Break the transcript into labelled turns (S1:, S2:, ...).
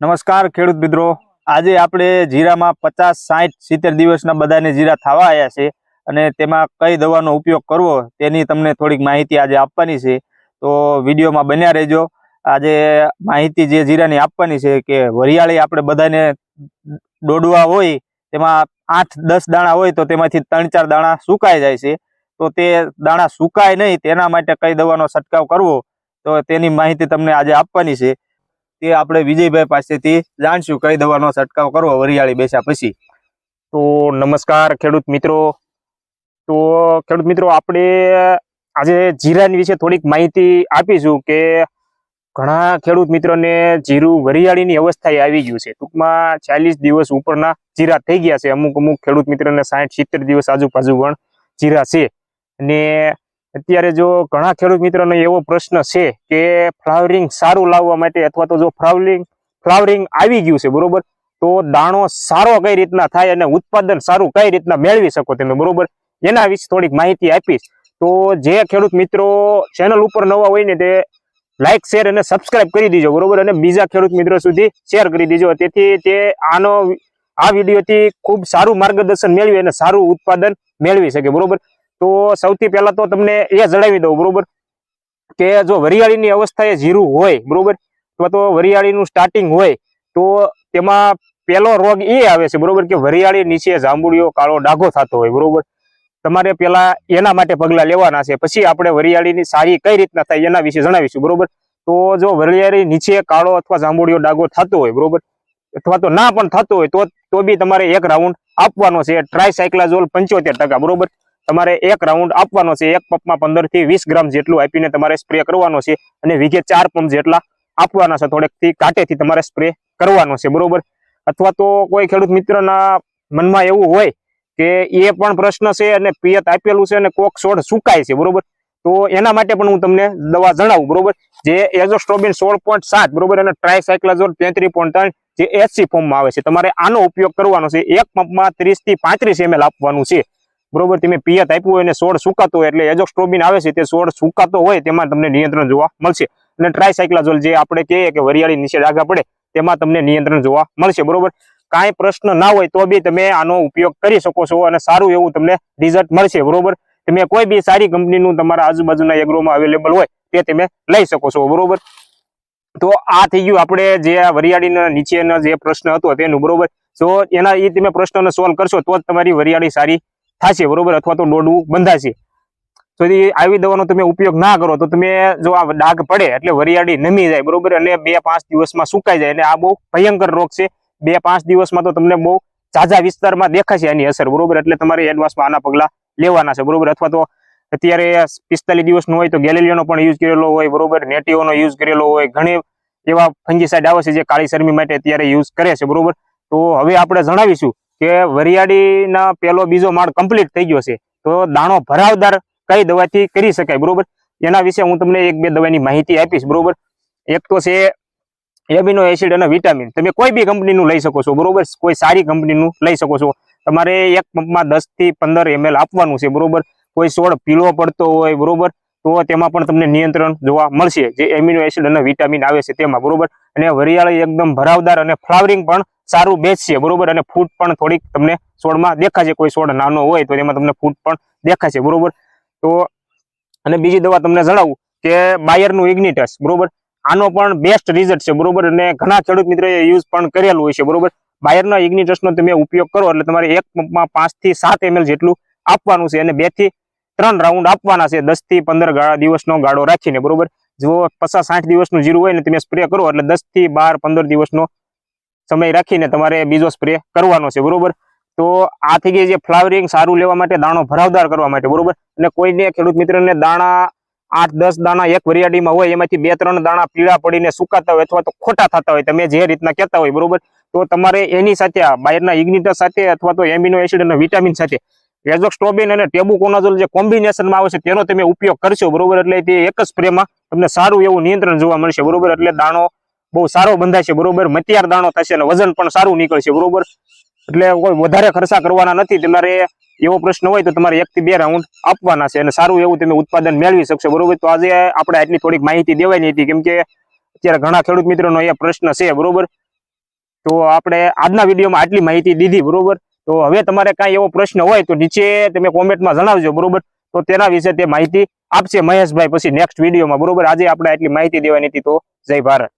S1: નમસ્કાર ખેડૂત મિત્રો. આજે આપણે જીરામાં પચાસ સાઠ સિત્તેર દિવસના બધાને જીરા થવા આવ્યા છે અને તેમાં કઈ દવાનો ઉપયોગ કરવો તેની તમને થોડીક માહિતી આજે આપવાની છે. તો વિડીયોમાં બન્યા રહેજો. આજે માહિતી જે જીરાની આપવાની છે કે વરિયાળી આપણે બધાને દોડવા હોય, તેમાં આઠ દસ દાણા હોય તો તેમાંથી ત્રણ ચાર દાણા સુકાઈ જાય છે. તો તે દાણા સુકાય નહીં, તેના માટે કઈ દવાનો છંટકાવ કરવો, તો તેની માહિતી તમને આજે આપવાની છે. તે આપણે વિજયભાઈ પાસેથી જાણશું. કઈ દવાનો છંટકાવ કરવો? વરિયાળી બેસ્યા પછી.
S2: તો નમસ્કાર ખેડૂત મિત્રો. તો ખેડૂત મિત્રો, આપણે આજે જીરાની વિશે થોડીક માહિતી આપીશું કે ઘણા ખેડૂત મિત્રોને જીરું વરિયાળીની અવસ્થાએ આવી ગયું છે. ટૂંકમાં ચાલીસ દિવસ ઉપરના જીરા થઈ ગયા છે. અમુક અમુક ખેડૂત મિત્રોને સાઠ, સિત્તેર દિવસ આજુબાજુ પણ જીરા છે. અને અત્યારે જો ઘણા ખેડૂત મિત્રોનો એવો પ્રશ્ન છે કે ફ્લાવરિંગ સારું લાવવા માટે અથવા તો જો ફ્લાવરિંગ ફ્લાવરિંગ આવી ગયું છે, બરોબર? તો દાણો સારો કઈ રીતના થાય અને ઉત્પાદન સારું કઈ રીતના મેળવી શકો તમે, બરોબર? એના વિશે થોડીક માહિતી આપીશ. તો જે ખેડૂત મિત્રો ચેનલ ઉપર નવા હોય ને તે લાઈક, શેર અને સબસ્ક્રાઇબ કરી દીજો, બરોબર? અને બીજા ખેડૂત મિત્રો સુધી શેર કરી દીજો. તેથી તે આનો, આ વિડીયોથી ખૂબ સારું માર્ગદર્શન મેળવી અને સારું ઉત્પાદન મેળવી શકે, બરોબર? તો સૌથી પહેલા તો તમને એ જણાવી દઉં, બરોબર? કે જો વરિયાળીની અવસ્થાએ જીરું હોય, બરોબર? અથવા તો વરિયાળીનું સ્ટાર્ટિંગ હોય, તો તેમાં પહેલો રોગ એ આવે છે, બરોબર? કે વરિયાળી નીચે જાંબુડિયો, કાળો ડાઘો થતો હોય, બરોબર? તમારે પેલા એના માટે પગલાં લેવાના છે. પછી આપણે વરિયાળીની સારી કઈ રીતના થાય એના વિશે જણાવીશું, બરોબર? તો જો વરિયાળી નીચે કાળો અથવા જાંબુડિયો, ડાઘો થતો હોય, બરોબર? અથવા તો ના પણ થતો હોય, તો તો બી તમારે એક રાઉન્ડ આપવાનો છે. ટ્રાયસાયક્લાઝોલ પંચોતેર ટકા, બરોબર? તમારે એક રાઉન્ડ આપવાનો છે, એક પંપમાં પંદરથી વીસ ગ્રામ જેટલું આપીને તમારે સ્પ્રે કરવાનો છે અને વીઘે ચાર પંપ જેટલા આપવાના છે થોડેકથી કાંટેથી તમારે સ્પ્રે કરવાનો છે, બરોબર? અથવા તો કોઈ ખેડૂત મિત્રના મનમાં એવું હોય કે એ પણ પ્રશ્ન છે અને પિયત આપેલું છે અને કોક છોડ સુકાય છે, બરોબર? તો એના માટે પણ હું તમને દવા જણાવું, બરોબર? જે એઝોસ્ટ્રોબિન સોળ પોઈન્ટ સાત, બરોબર? અને ટ્રાયસાયક્લાઝોલ તેત્રીસ પોઈન્ટ ત્રણ જે એસી ફોર્મમાં આવે છે, તમારે આનો ઉપયોગ કરવાનો છે, એક પંપમાં ત્રીસથી પાંત્રીસ એમએલ આપવાનું છે. બરોબર, તમે પિયત આપ્યું હોય અને છોડ સુકાતો હોય, એટલે એઝોસ્ટ્રોબિન આવે છે તે છોડ સુકાતો હોય, તેમાં તમને નિયંત્રણ જોવા મળશે. અને ટ્રાયસાયક્લાઝોલ જે આપણે કહીએ કે વરિયાળી નીચે ડાઘા પડે, તેમાં તમને નિયંત્રણ જોવા મળશે, બરોબર? કાંઈ પ્રશ્ન ના હોય તો બી તમે આનો ઉપયોગ કરી શકો છો અને સારું એવું તમને રિઝલ્ટ મળશે, બરોબર? તમે કોઈ બી સારી કંપનીનું તમારા આજુબાજુના એગ્રોમાં અવેલેબલ હોય, તે તમે લઈ શકો છો, બરોબર? તો આ થઈ ગયું આપણે જે વરિયાળીના નીચેનો જે પ્રશ્ન હતો તેનું, બરોબર? તો એના એ તમે પ્રશ્નને સોલ્વ કરશો તો જ તમારી વરિયાળી સારી થશે, બરોબર? અથવા તો દોડવું બંધાશે. તો આવી દવાનો તમે ઉપયોગ ના કરો, તો તમે જો આ ડાઘ પડે, એટલે વરિયાળી નમી જાય, બરોબર? અને બે પાંચ દિવસમાં સુકાઈ જાય અને આ બહુ ભયંકર રોગ છે. બે પાંચ દિવસમાં તો તમને બહુ ઝાઝા વિસ્તારમાં દેખાશે આની અસર, બરોબર? એટલે તમારે એડવાન્સમાં આના પગલાં લેવાના છે, બરોબર? અથવા તો અત્યારે પિસ્તાલીસ દિવસનો હોય તો ગેલેલિયોનો પણ યુઝ કરેલો હોય, બરોબર? નેટીઓનો યુઝ કરેલો હોય, ઘણી એવા ફંગીસાઇડ આવે છે જે કાળી શરમી માટે અત્યારે યુઝ કરે છે, બરોબર? તો હવે આપણે જણાવીશું કે વરિયાળીના પેલો બીજો માળ કમ્પ્લીટ થઈ ગયો છે, તો દાણો ભરાવદાર કઈ દવાથી કરી શકાય, બરોબર? એના વિશે હું તમને એક બે દવાની માહિતી આપીશ, બરોબર? એક તો છે એમિનો એસિડ અને વિટામિન તમે કોઈ બી કંપનીનું લઈ શકો છો, બરોબર? કોઈ સારી કંપનીનું લઈ શકો છો. તમારે એક પંપમાં દસથી પંદર એમએલ આપવાનું છે, બરોબર? કોઈ છોડ પીળો પડતો હોય, બરોબર? તો તેમાં પણ તમને નિયંત્રણ જોવા મળશે, જે એમિનો એસિડ અને વિટામિન આવે છે તેમાં, બરોબર? અને વરિયાળી એકદમ ભરાવદાર અને ફ્લાવરિંગ પણ સારું બેસશે બરોબર? અને ફૂટ પણ થોડીક તમને છોડમાં દેખાશે. કોઈ છોડ નાનો હોય તો તેમાં તમને ફૂટ પણ દેખાશે, બરોબર? તો, અને બીજી દવા તમને જણાવું કે બાયરનું ઇગ્નિટસ, બરોબર? આનો પણ બેસ્ટ રિઝલ્ટ છે, બરોબર? અને ઘણા ખેડૂત મિત્રોએ યુઝ પણ કરેલું હોય છે, બરોબર? બાયરના ઇગ્નિટસનો તમે ઉપયોગ કરો, એટલે તમારે એક પંપમાં પાંચથી સાત એમએલ જેટલું આપવાનું છે અને બેથી ત્રણ રાઉન્ડ આપવાના છે, દસથી પંદર દિવસનો ગાળો રાખીને, બરોબર? જો પચાસ સાઠ દિવસનું જીરું હોય ને તમે સ્પ્રે કરો, એટલે દસથી બાર પંદર દિવસનો સમય રાખીને તમારે બીજો સ્પ્રે કરવાનો છે, બરોબર? તો આ થઈ ગઈ જે ફ્લાવરિંગ સારું લેવા માટે દાણો ભરાવદાર કરવા માટે, બરોબર? અને કોઈને ખેડૂત મિત્રને દાણા આઠ, દસ દાણા એક વરિયાળીમાં હોય, એમાંથી બે, ત્રણ દાણા પીળા પડીને સુકાતા હોય અથવા તો ખોટા થતા હોય, તમે જે રીતના કહેતા હોય, બરોબર? તો તમારે એની સાથે બાયરના ઇગ્નિટર સાથે અથવા તો એમિનો એસિડ અને વિટામિન સાથે રેઝોક્સ્ટ્રોબિન અને ટેબુકોનાઝોલ જે કોમ્બિનેશનમાં આવે છે, તેનો તમે ઉપયોગ કરશો, બરોબર? એટલે તે એક જ સ્પ્રેમાં તમને સારું એવું નિયંત્રણ જોવા મળશે, બરોબર? એટલે દાણો બહુ સારો બંધાશે બરોબર? મતિયાર દાણો થશે અને વજન પણ સારું નીકળશે, બરોબર? એટલે કોઈ વધારે ખર્ચા કરવાના નથી. તમારે એવો પ્રશ્ન હોય તો તમારે એક થી બે રાઉન્ડ આપવાના છે અને સારું એવું તમે ઉત્પાદન મેળવી શકશો, બરોબર? તો આજે આપણે આટલી થોડીક માહિતી દેવાની હતી, કેમ કે અત્યારે ઘણા ખેડૂત મિત્રોનો એ પ્રશ્ન છે, બરોબર? તો આપણે આજના વિડીયોમાં આટલી માહિતી દીધી, બરોબર? તો હવે તમારે કાંઈ એવો પ્રશ્ન હોય તો નીચે તમે કોમેન્ટમાં જણાવજો, બરોબર? તો તેના વિશે તે માહિતી આપશે મહેશભાઈ, પછી નેક્સ્ટ વિડીયોમાં, બરોબર? આજે આપણે આટલી માહિતી દેવાની હતી તો જય ભારત.